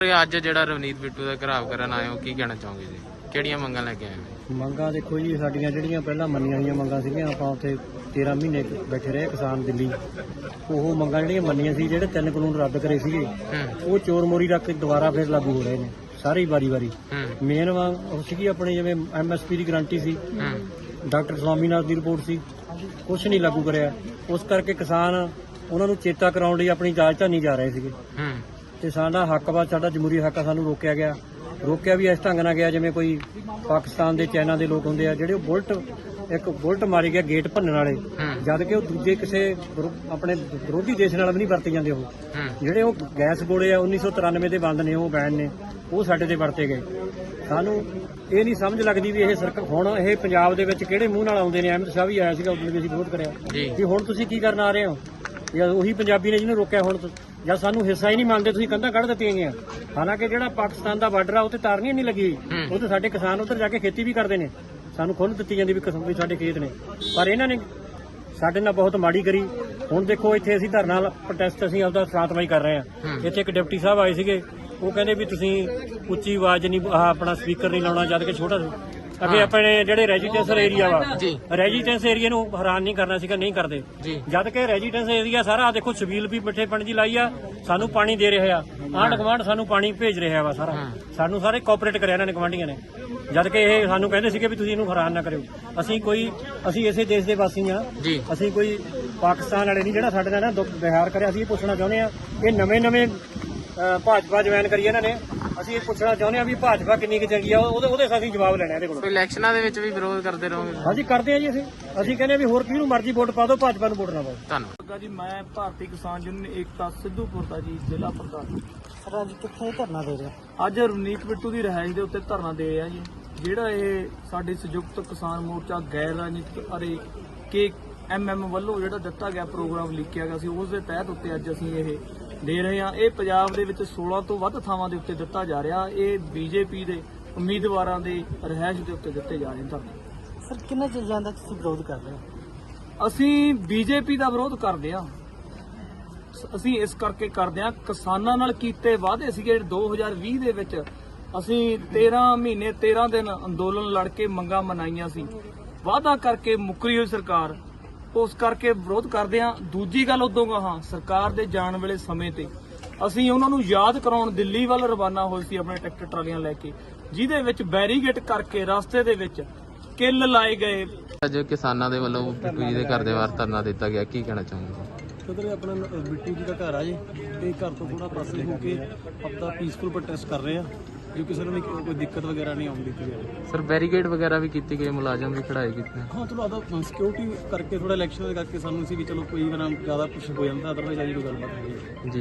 ਅੱਜ ਜਿਹੜਾ ਰਵਨੀਤ ਬਿੱਟੂ ਦਾ ਘਰਾਵ ਕਰਨ ਆਏ ਹੋ ਕੀ ਕਹਿਣਾ ਚਾਹੋਗੇ ਜੀ? ਕਿਹੜੀਆਂ ਮੰਗਾਂ ਲੈ ਕੇ ਆਏ ਹੋ? ਮੰਗਾਂ ਦੇਖੋ ਜੀ ਸਾਡੀਆਂ ਜਿਹੜੀਆਂ ਪਹਿਲਾਂ ਮੰਨੀਆਂ ਹੋਈਆਂ ਮੰਗਾਂ ਸੀਗੀਆਂ ਆਪਾਂ ਉੱਥੇ 13 ਮਹੀਨੇ ਬੈਠੇ ਰਹੇ ਕਿਸਾਨ ਦਿੱਲੀ। ਉਹ ਮੰਗਾਂ ਜਿਹੜੀਆਂ ਮੰਨੀਆਂ ਸੀ ਜਿਹੜੇ ਤਿੰਨ ਕਾਨੂੰਨ ਰੱਦ ਕਰੇ ਸੀਗੇ ਉਹ ਚੋਰ ਮੋਰੀ ਰੱਖ ਕੇ ਦੁਬਾਰਾ ਫਿਰ ਲਾਗੂ ਹੋ ਰਹੇ ਨੇ ਸਾਰੀ ਵਾਰੀ-ਵਾਰੀ। ਮੇਨ ਵਾਂਗ ਉਹ ਸੀਗੀ ਆਪਣੇ ਜਿਵੇਂ ਐਮਐਸਪੀ ਦੀ ਗਾਰੰਟੀ ਸੀ। ਡਾਕਟਰ ਸਵਾਮੀਨਾਥਨ ਦੀ ਰਿਪੋਰਟ ਸੀ। ਕੁਝ ਨਹੀਂ ਲਾਗੂ ਕਰਿਆ। ਉਸ ਕਰਕੇ ਕਿਸਾਨ ਉਹਨਾਂ ਨੂੰ ਚੇਤਾ ਕਰਾਉਣ ਲਈ ਆਪਣੀ ਇਜਾਜ਼ਤ ਨਹੀਂ ਜਾ ਰਹੇ ਸੀਗੇ। ਤੇ ਸਾਡਾ ਹੱਕ ਵਾ ਸਾਡਾ ਜਮਹੂਰੀ ਹੱਕ ਆ ਸਾਨੂੰ ਰੋਕਿਆ ਗਿਆ। ਰੋਕਿਆ ਵੀ ਇਸ ਢੰਗ ਨਾਲ ਗਿਆ ਜਿਵੇਂ ਕੋਈ ਪਾਕਿਸਤਾਨ ਦੇ ਚਾਈਨਾ ਦੇ ਲੋਕ ਹੁੰਦੇ ਆ ਜਿਹੜੇ ਉਹ ਬੁਲਟ ਇੱਕ ਬੁਲਟ ਮਾਰੀ ਗਿਆ ਗੇਟ ਭੰਨਣ ਵਾਲੇ। ਜਦ ਕਿ ਉਹ ਦੂਜੇ ਕਿਸੇ ਆਪਣੇ ਵਿਰੋਧੀ ਦੇਸ਼ ਨਾਲ ਵੀ ਨਹੀਂ ਵਰਤੇ ਜਾਂਦੇ ਉਹ। ਜਿਹੜੇ ਉਹ ਗੈਸ ਗੋਲੇ ਆ 1993 ਦੇ ਬੰਦ ਨੇ ਉਹ ਬੈਨ ਨੇ ਉਹ ਸਾਡੇ ਤੇ ਵਰਤੇ ਗਏ। ਸਾਨੂੰ ਇਹ ਨਹੀਂ ਸਮਝ ਲੱਗਦੀ ਵੀ ਇਹ ਸਰਕਾਰ ਹੁਣ ਇਹ ਪੰਜਾਬ ਦੇ ਵਿੱਚ ਕਿਹੜੇ ਮੂੰਹ ਨਾਲ ਆਉਂਦੇ ਨੇ? ਅਹਿਮਦ ਸ਼ਾਹ ਵੀ ਆਇਆ ਸੀਗਾ ਉਦੋਂ ਵੀ ਅਸੀਂ ਵਿਰੋਧ ਕਰਿਆ। ਜੀ। ਵੀ ਹੁਣ ਤੁਸੀਂ ਕੀ ਕਰਨ ਆ ਰਹੇ ਹੋ? ਜਾਂ ਉਹੀ ਪੰਜਾਬੀ ਨੇ ਜਿਹਨੂੰ ਰੋਕਿਆ ਹੁਣ ਜਾਂ ਸਾਨੂੰ ਹਿੱਸਾ ਹੀ ਨਹੀਂ ਮੰਨਦੇ ਤੁਸੀਂ ਕੰਧਾਂ ਕੱਢ ਦਿੱਤੀਆਂ ਗਈਆਂ। ਹਾਲਾਂਕਿ ਜਿਹੜਾ ਪਾਕਿਸਤਾਨ ਦਾ ਬਾਰਡਰ ਆ ਉਹ ਤੇ ਤਾਰਨੀ ਨਹੀਂ ਲੱਗੀ ਹੂੰ। ਉਹ ਤੇ ਸਾਡੇ ਕਿਸਾਨ ਉੱਧਰ ਜਾ ਕੇ ਖੇਤੀ ਵੀ ਕਰਦੇ ਨੇ। ਸਾਨੂੰ ਖੁੱਲ੍ਹ ਦਿੱਤੀ ਜਾਂਦੀ ਵੀ ਕਿਸਮ ਵੀ ਸਾਡੇ ਖੇਤ ਨੇ। ਪਰ ਇਹਨਾਂ ਨੇ ਸਾਡੇ ਨਾਲ ਬਹੁਤ ਮਾੜੀ ਕਰੀ। ਹੁਣ ਦੇਖੋ ਇੱਥੇ ਅਸੀਂ ਧਰਨਾ ਪ੍ਰੋਟੈਸਟ ਅਸੀਂ ਆਪਦਾ ਸ਼ਾਂਤਮਈ ਕਰ ਰਹੇ ਹਾਂ। ਇੱਥੇ ਇੱਕ ਡਿਪਟੀ ਸਾਹਿਬ ਆਏ ਸੀਗੇ। ਉਹ ਕਹਿੰਦੇ ਵੀ ਤੁਸੀਂ ਉੱਚੀ ਆਵਾਜ਼ ਨਹੀਂ ਆਪਣਾ ਸਪੀਕਰ ਨਹੀਂ ਲਾਉਣਾ ਜਦ ਕਿ ਛੋਟਾ ਅੱਗੇ ਆਪਣੇ ਜਿਹੜੇ ਰੈਜ਼ੀਡੈਂਸ਼ਲ ਏਰੀਆ ਵਾ ਜੀ। ਰੈਜ਼ੀਡੈਂਸ ਏਰੀਆ ਨੂੰ ਹੈਰਾਨ ਨਹੀਂ ਕਰਨਾ ਸੀਗਾ ਨਹੀਂ ਕਰਦੇ। ਜੀ। ਜਦ ਕਿ ਰੈਜ਼ੀਡੈਂਸ ਏਰੀਆ ਸਾਰਾ ਆਹ ਦੇਖੋ ਛਬੀਲ ਵੀ ਮਿੱਠੇ ਪਾਣੀ ਦੀ ਲਾਈ ਆ ਸਾਨੂੰ ਪਾਣੀ ਦੇ ਰਿਹਾ ਆ। ਆਂਢ ਗੁਆਂਢ ਸਾਨੂੰ ਪਾਣੀ ਭੇਜ ਰਿਹਾ ਵਾ ਸਾਰਾ। ਸਾਨੂੰ ਸਾਰੇ ਕੋਆਪਰੇਟ ਕਰਿਆ ਇਹਨਾਂ ਨੇ ਗਵਾਂਢੀਆਂ ਨੇ। ਜਦ ਕਿ ਇਹ ਸਾਨੂੰ ਕਹਿੰਦੇ ਸੀਗੇ ਵੀ ਤੁਸੀਂ ਇਹਨੂੰ ਹੈਰਾਨ ਨਾ ਕਰਿਓ। ਅਸੀਂ ਕੋਈ ਅਸੀਂ ਇਸੇ ਦੇਸ਼ ਦੇ ਵਾਸੀ ਆ। ਜੀ। ਅਸੀਂ ਕੋਈ ਪਾਕਿਸਤਾਨ ਵਾਲੇ ਨਹੀਂ ਜਿਹੜਾ ਸਾਡੇ ਨਾਲ ਨਾ ਦੁੱਖ ਵਿਹਾਰ ਕਰਿਆ ਅਸੀਂ ਇਹ ਪੁੱਛਣਾ ਚਾਹੁੰਦੇ ਆ। ਇਹ ਨਵੇਂ ਨਵੇਂ ਭਾਜਪਾ ਜੁਆਇਨ ਕਰੀ ਇਹਨਾਂ ਨੇ। ਅਸੀਂ ਇਹ ਪੁੱਛਣਾ ਚਾਹੁੰਦੇ ਆ ਵੀ ਭਾਜਪਾ ਕਿੰਨੀ ਕੁ ਚੰਗੀ ਆ ਉਹਦੇ ਉਹਦੇ ਅਸੀਂ ਜਵਾਬ ਲੈਣਾ ਇਹਦੇ ਕੋਲ। ਇਲੈਕਸ਼ਨਾਂ ਦੇ ਵਿੱਚ ਵੀ ਵਿਰੋਧ ਕਰਦੇ ਰਹੋਗੇ ਹਾਂਜੀ ਕਰਦੇ ਆ ਜੀ ਅਸੀਂ। ਅਸੀਂ ਕਹਿੰਦੇ ਆ ਵੀ ਹੋਰ ਕਿਹਨੂੰ ਮਰਜ਼ੀ ਵੋਟ ਪਾ ਦਿਓ ਭਾਜਪਾ ਨੂੰ ਵੋਟ ਨਾ ਪਾਓ। ਧੰਨਵਾਦ। ਜੀ ਮੈਂ ਭਾਰਤੀ ਕਿਸਾਨ ਯੂਨੀਅਨ ਏਕਤਾ ਸਿੱਧੂਪੁਰ ਦਾ ਜੀ ਜ਼ਿਲ੍ਹਾ ਪ੍ਰਧਾਨ। ਸਰ ਅੱਜ ਕਿੱਥੇ ਧਰਨਾ ਦੇ ਰਹੇ ਅੱਜ ਰਵਨੀਤ ਬਿੱਟੂ ਦੀ ਰਿਹਾਇਸ਼ ਦੇ ਉੱਤੇ ਧਰਨਾ ਦੇ ਰਹੇ ਆ ਜੀ। ਜਿਹੜਾ ਇਹ ਸਾਡੇ ਸੰਯੁਕਤ ਕਿਸਾਨ ਮੋਰਚਾ ਗੈਰ ਰਾਜਨੀਤਿਕ ਅਰੇ ਕੇ ਐਮਐਮ ਵੱਲੋਂ ਜਿਹੜਾ ਦਿੱਤਾ ਗਿਆ ਪ੍ਰੋਗਰਾਮ ਲਿਖਿਆ ਗਿਆ ਸੀ ਉਸ ਦੇ ਤਹਿਤ ਉੱਤੇ ਅੱਜ ਅਸੀਂ ਇਹ ਦੇ ਰਹੇ ਹਾਂ। ਇਹ ਪੰਜਾਬ ਦੇ ਵਿੱਚ 16 ਤੋਂ ਵੱਧ ਥਾਵਾਂ ਦੇ ਉੱਤੇ ਦਿੱਤਾ ਜਾ ਰਿਹਾ। ਇਹ ਬੀਜੇਪੀ ਦੇ ਉਮੀਦਵਾਰਾਂ ਦੇ ਰਿਹਾਇਸ਼ ਦੇ ਉੱਤੇ ਦਿੱਤੇ ਜਾ ਰਹੇ ਨੇ ਧਰਨੇ ਸਰ ਕਿੰਨਾ ਚਿਰ ਜਾਂਦਾ ਤੁਸੀਂ ਵਿਰੋਧ ਕਰ ਰਹੇ ਹੋ? ਅਸੀਂ ਬੀਜੇਪੀ ਦਾ ਵਿਰੋਧ ਕਰਦੇ ਹਾਂ। ਅਸੀਂ ਇਸ ਕਰਕੇ ਕਰਦੇ ਹਾਂ ਕਿਸਾਨਾਂ ਨਾਲ ਕੀਤੇ ਵਾਅਦੇ ਸੀਗੇ 2020 ਦੇ ਵਿੱਚ। ਅਸੀਂ 13 ਮਹੀਨੇ 13 ਦਿਨ ਅੰਦੋਲਨ ਲੜ ਕੇ ਮੰਗਾਂ ਮਨਾਈਆਂ ਸੀ। ਵਾਅਦਾ ਕਰਕੇ ਮੁੱਕਰੀ ਹੋਈ ਸਰਕਾਰ। ਉਸ ਕਰਕੇ ਵਿਰੋਧ ਕਰਦੇ ਹਾਂ। ਦੂਜੀ ਗੱਲ ਉਦੋਂ ਹਾਂ ਸਰਕਾਰ ਦੇ ਜਾਣ ਵੇਲੇ ਸਮੇਂ ਤੇ। ਅਸੀਂ ਉਹਨਾਂ ਨੂੰ ਯਾਦ ਕਰਾਉਣ ਦਿੱਲੀ ਵੱਲ ਰਵਾਨਾ ਹੋਏ ਸੀ ਆਪਣੇ ਟਰੈਕਟਰ ਟਰਾਲੀਆਂ ਲੈ ਕੇ ਜਿਹਦੇ ਵਿੱਚ ਬੈਰੀਗੇਟ ਕਰਕੇ ਰਸਤੇ ਦੇ ਵਿੱਚ ਕਿੱਲ ਲਾਏ ਗਏ। ਅੱਜ ਕਿਸਾਨਾਂ ਦੇ ਵੱਲੋਂ ਬਿੱਟੂ ਜੀ ਦੇ ਘਰ ਦੇ ਬਾਹਰ ਧਰਨਾ ਦਿੱਤਾ ਗਿਆ। ਕੀ ਕਹਿਣਾ ਚਾਹੋਗੇ? ਕਿਉਂਕਿ ਆਪਣਾ ਬਿੱਟੂ ਜੀ ਦਾ ਘਰ ਆ ਜੀ। ਤੇ ਘਰ ਤੋਂ ਥੋੜਾ ਪਾਸੇ ਹੋ ਕੇ ਆਪਦਾ ਪੀਸਫੁਲ ਪ੍ਰੋਟੈਸਟ ਕਰ ਰਹੇ ਆ। ਜੋ ਕਿਸੇ ਨੂੰ ਵੀ ਕੋਈ ਦਿੱਕਤ ਵਗੈਰਾ ਨਹੀਂ ਦਿੱਤੀ ਜਾਵੇ ਸਰ ਬੈਰੀਕੇਡ ਵਗੈਰਾ ਵੀ ਕੀਤੀ ਗਈ ਮੁਲਾਜ਼ਮ ਵੀ ਖੜਾਏ ਕੀਤੇ। ਹਾਂ ਥੋੜਾ ਆਦਾ ਸਿਕਿਉਰਿਟੀ ਕਰਕੇ ਥੋੜਾ ਇਲੈਕਸ਼ਨ ਦੇ ਕਰਕੇ ਸਾਨੂੰ ਸੀ ਵੀ ਚਲੋ ਕੋਈ ਨਾ ਜ਼ਿਆਦਾ ਕੁਝ ਹੋ ਜਾਂਦਾ ਅਦਰਵਾਈਜ਼ ਅਜੀ ਕੋਈ ਗੱਲਬਾਤ ਨਹੀਂ ਜੀ।